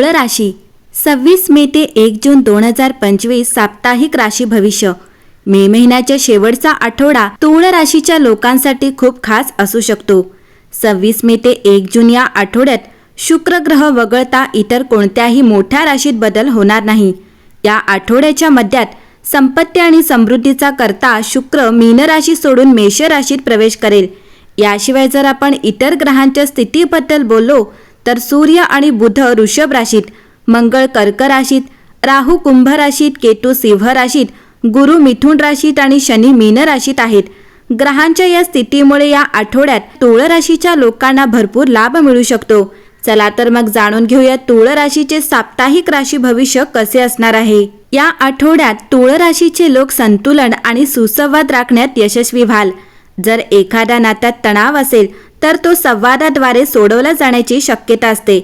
तुळ राशी सव्वीस मे ते एक जून दोन हजार पंचवीस साप्ताहिक राशी भविष्य. मे महिन्याच्या शेवटचा आठवडा तुळ राशीच्या लोकांसाठी खूप खास असू शकतो. सव्वीस मे ते एक जून या आठवड्यात शुक्र ग्रह वगळता इतर कोणत्याही मोठ्या राशीत बदल होणार नाही. या आठवड्याच्या मध्यात संपत्ती आणि समृद्धीचा करता शुक्र मीन राशी सोडून मेष राशीत प्रवेश करेल. याशिवाय जर आपण इतर ग्रहांच्या स्थितीबद्दल बोललो तर सूर्य आणि बुध वृषभ राशीत मंगळ कर्क राशीत राहू कुंभ राशीत केतू सिंह राशीत गुरु मिथुन राशीत आणि शनी मीन राशीत आहेत. ग्रहांच्या या स्थितीमुळे या आठवड्यात तुळ राशीच्या लोकांना भरपूर लाभ मिळू शकतो. चला तर मग जाणून घेऊया तुळ राशीचे साप्ताहिक राशी भविष्य कसे असणार आहे. या आठवड्यात तुळ राशीचे लोक संतुलन आणि सुसंवाद राखण्यात यशस्वी व्हाल. जर एखाद्या नात्यात तणाव असेल तर तो संवादाद्वारे सोडवला जाण्याची शक्यता असते.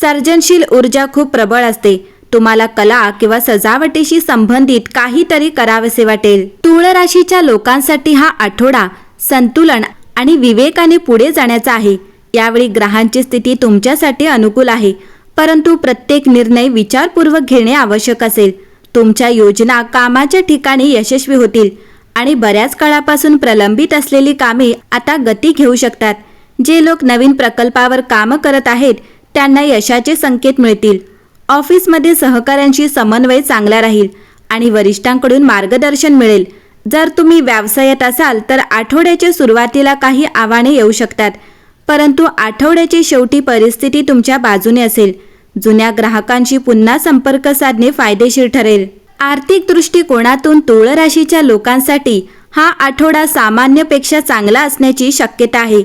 सर्जनशील ऊर्जा खूप प्रबळ असते. तुम्हाला कला किंवा सजावटीशी संबंधित काहीतरी करावेसे वाटेल. तुळ राशीच्या लोकांसाठी हा आठवडा संतुलन आणि विवेकाने पुढे जाण्याचा आहे. यावेळी ग्रहांची स्थिती तुमच्यासाठी अनुकूल आहे. परंतु प्रत्येक निर्णय विचारपूर्वक घेणे आवश्यक असेल. तुमच्या योजना कामाच्या ठिकाणी यशस्वी होतील आणि बऱ्याच काळापासून प्रलंबित असलेली कामे आता गती घेऊ शकतात. जे लोक नवीन प्रकल्पावर काम करत आहेत त्यांना यशाचे संकेत मिळतील. ऑफिसमध्ये सहकाऱ्यांशी समन्वय चांगला राहील आणि वरिष्ठांकडून मार्गदर्शन मिळेल. जर तुम्ही व्यवसायात असाल तर आठवड्याच्या सुरुवातीला काही आव्हाने येऊ शकतात परंतु आठवड्याची शेवटी परिस्थिती तुमच्या बाजूने असेल. जुन्या ग्राहकांशी पुन्हा संपर्क साधणे फायदेशीर ठरेल. आर्थिक दृष्टिकोनातून तुळ राशीच्या लोकांसाठी हा आठवडा सामान्यपेक्षा चांगला असण्याची शक्यता आहे.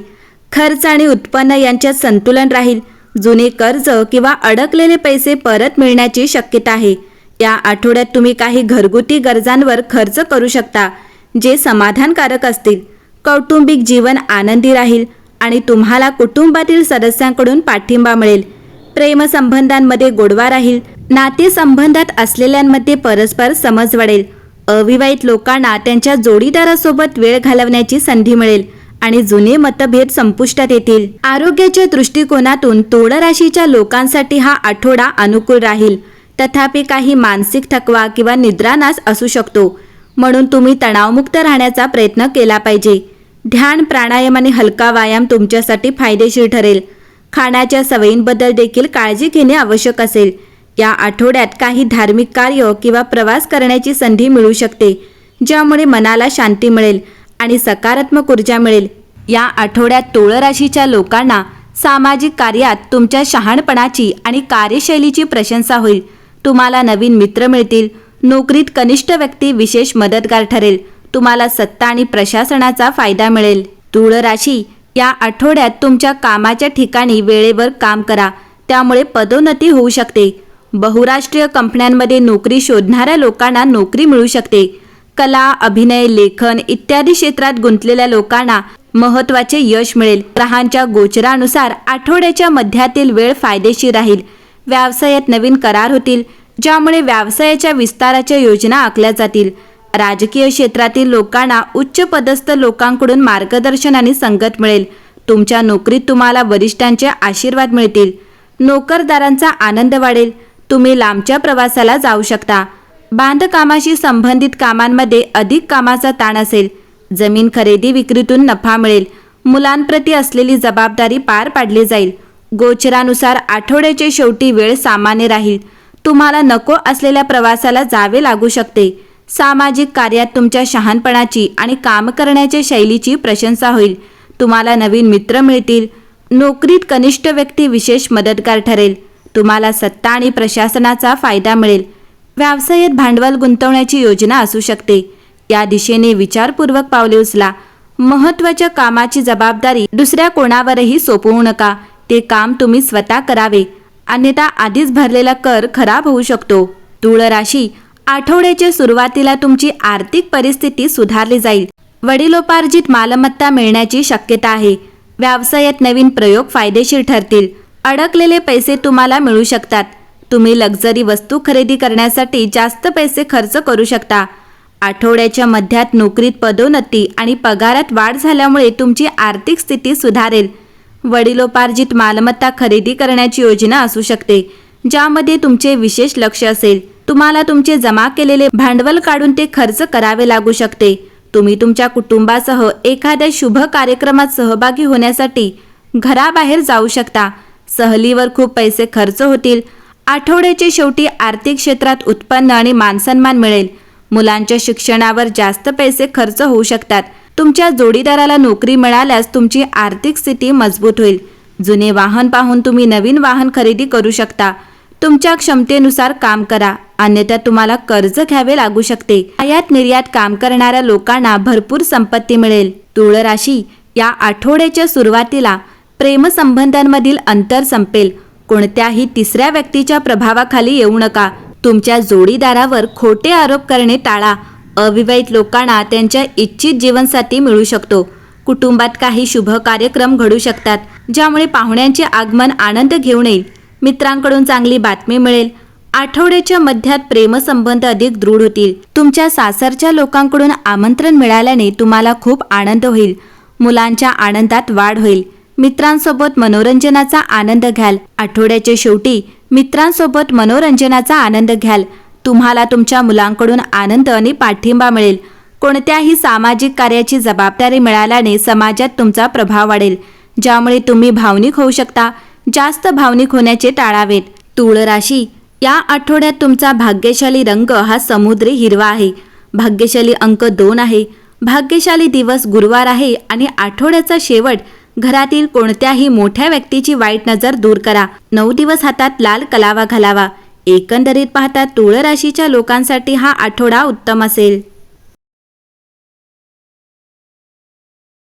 खर्च आणि उत्पन्न यांच्यात संतुलन राहील. जुने कर्ज किंवा अडकलेले पैसे परत मिळण्याची शक्यता आहे. या आठवड्यात तुम्ही काही घरगुती गरजांवर खर्च करू शकता जे समाधानकारक असतील. कौटुंबिक जीवन आनंदी राहील आणि तुम्हाला कुटुंबातील सदस्यांकडून पाठिंबा मिळेल. प्रेमसंबंधांमध्ये गोडवा राहील. नातेसंबंधात असलेल्यांमध्ये परस्पर समज वाढेल अविवाहित लोकांना त्यांच्या जोडीदारासोबत वेळ घालवण्याची संधी मिळेल. आणि जुने मतभेद संपुष्टात येतील. आरोग्याच्या दृष्टिकोनातून तोड राशीच्या लोकांसाठी हा आठवडा अनुकूल राहील. तथापि काही मानसिक थकवा किंवा निद्रानाश असू शकतो. म्हणून तुम्ही तणावमुक्त राहण्याचा प्रयत्न केला पाहिजे. ध्यान प्राणायाम आणि हलका व्यायाम तुमच्यासाठी फायदेशीर ठरेल. खाण्याच्या सवयींबद्दल देखील काळजी घेणे आवश्यक असेल. या आठवड्यात काही धार्मिक कार्य किंवा प्रवास करण्याची संधी मिळू शकते ज्यामुळे मनाला शांती मिळेल. आणि सकारात्मक ऊर्जा मिळेल. या आठवड्यात तुळ राशीच्या लोकांना सामाजिक कार्यात तुमच्या शहाणपणाची आणि कार्यशैलीची प्रशंसा होईल. तुम्हाला नवीन मित्र मिळतील. नोकरीत कनिष्ठ व्यक्ती विशेष मदतगार ठरेल. तुम्हाला सत्ता आणि प्रशासनाचा फायदा मिळेल. तुळ राशी या आठवड्यात तुमच्या कामाच्या ठिकाणी वेळेवर काम करा. त्यामुळे पदोन्नती होऊ शकते. बहुराष्ट्रीय कंपन्यांमध्ये नोकरी शोधणाऱ्या लोकांना नोकरी मिळू शकते. कला अभिनय लेखन इत्यादी क्षेत्रात गुंतलेल्या लोकांना महत्त्वाचे यश मिळेल. ग्रहांच्या गोचरानुसार आठवड्याच्या मध्यातील वेळ फायदेशीर राहील. व्यवसायात नवीन करार होतील ज्यामुळे व्यवसायाच्या विस्ताराच्या योजना आखल्या जातील. राजकीय क्षेत्रातील लोकांना उच्च पदस्थ लोकांकडून मार्गदर्शन आणि संगत मिळेल. तुमच्या नोकरीत तुम्हाला वरिष्ठांचे आशीर्वाद मिळतील. नोकरदारांचा आनंद वाढेल. तुम्ही लांबच्या प्रवासाला जाऊ शकता. बांधकामाशी संबंधित कामांमध्ये अधिक कामाचा ताण असेल. जमीन खरेदी विक्रीतून नफा मिळेल. मुलांप्रती असलेली जबाबदारी पार पाडली जाईल. गोचरानुसार आठवड्याचे शेवटी वेळ सामान्य राहील. तुम्हाला नको असलेल्या प्रवासाला जावे लागू शकते. सामाजिक कार्यात तुमच्या शहाणपणाची आणि काम करण्याच्या शैलीची प्रशंसा होईल. तुम्हाला नवीन मित्र मिळतील. नोकरीत कनिष्ठ व्यक्ती विशेष मदतगार ठरेल. तुम्हाला सत्ता आणि प्रशासनाचा फायदा मिळेल. व्यवसायात भांडवल गुंतवण्याची योजना असू शकते. या दिशेने विचारपूर्वक पावले उचला. महत्त्वाच्या कामाची जबाबदारी दुसऱ्या कोणावरही सोपवू नका. ते काम तुम्ही स्वतः करावे. अन्यथा आधीच भरलेला कर खराब होऊ शकतो. तुळ राशी आठवड्याच्या सुरुवातीला तुमची आर्थिक परिस्थिती सुधारली जाईल. वडिलोपार्जित मालमत्ता मिळण्याची शक्यता आहे. व्यवसायात नवीन प्रयोग फायदेशीर ठरतील. अडकलेले पैसे तुम्हाला मिळू शकतात. तुम्ही लक्झरी वस्तू खरेदी करण्यासाठी जास्त पैसे खर्च करू शकता. आठवड्याच्या मध्यात नोकरीत पदोन्नती आणि पगारात वाढ झाल्यामुळे तुमची आर्थिक स्थिती सुधारेल. वडिलोपार्जित मालमत्ता खरेदी करण्याची योजना असू शकते ज्यामध्ये तुमचे विशेष लक्ष असेल. तुम्हाला तुमचे जमा केलेले भांडवल काढून ते खर्च करावे लागू शकते. तुम्ही तुमच्या कुटुंबासह एखाद्या शुभ कार्यक्रमात सहभागी होण्यासाठी घराबाहेर जाऊ शकता. सहलीवर खूप पैसे खर्च होतील आठवड्याच्या शेवटी आर्थिक क्षेत्रात उत्पन्न आणि मानसन्मान मिळेल. मुलांच्या शिक्षणावर जास्त पैसे खर्च होऊ शकतात. तुमच्या जोडीदाराला नोकरी मिळाल्यास तुमची आर्थिक स्थिती मजबूत होईल. जुने वाहन पाहून तुम्ही नवीन वाहन खरेदी करू शकता. तुमच्या क्षमतेनुसार काम करा. अन्यथा तुम्हाला कर्ज घ्यावे लागू शकते. आयात निर्यात काम करणाऱ्या लोकांना भरपूर संपत्ती मिळेल. तुळ राशी या आठवड्याच्या सुरुवातीला प्रेमसंबंधांमधील अंतर संपेल. कोणत्याही तिसऱ्या व्यक्तीच्या प्रभावाखाली येऊ नका. तुमच्या जोडीदारावर खोटे आरोप करणे टाळा. अविवाहित लोकांना त्यांच्या इच्छित जीवनसाथी मिळू शकतो. कुटुंबात काही शुभ कार्यक्रम घडू शकतात ज्यामुळे पाहुण्यांचे आगमन आनंद घेऊन येईल. मित्रांकडून चांगली बातमी मिळेल. आठवड्याच्या मध्यात प्रेमसंबंध अधिक दृढ होतील. तुमच्या सासरच्या लोकांकडून आमंत्रण मिळाल्याने तुम्हाला खूप आनंद होईल. मुलांच्या आनंदात वाढ होईल. मित्रांसोबत मनोरंजनाचा आनंद घ्याल. आठवड्याच्या शेवटी मित्रांसोबत मनोरंजनाचा आनंद घ्याल. तुम्हाला तुमच्या मुलांकडून आनंद आणि पाठिंबा मिळेल. कोणत्याही सामाजिक कार्याची जबाबदारी मिळाल्याने समाजात तुमचा प्रभाव वाढेल. ज्यामुळे तुम्ही भावनिक होऊ शकता. जास्त भावनिक होण्याचे टाळावेत. तुळ राशी या आठवड्यात तुमचा भाग्यशाली रंग हा समुद्री हिरवा आहे. भाग्यशाली अंक दोन आहे. भाग्यशाली दिवस गुरुवार आहे आणि आठवड्याचा शेवट घरातील कोणत्याही मोठ्या व्यक्तीची वाईट नजर दूर करा. नऊ दिवस हातात लाल कलावा घालावा. एकंदरीत पाहता तुळ राशीच्या लोकांसाठी हा आठवडा उत्तम असेल.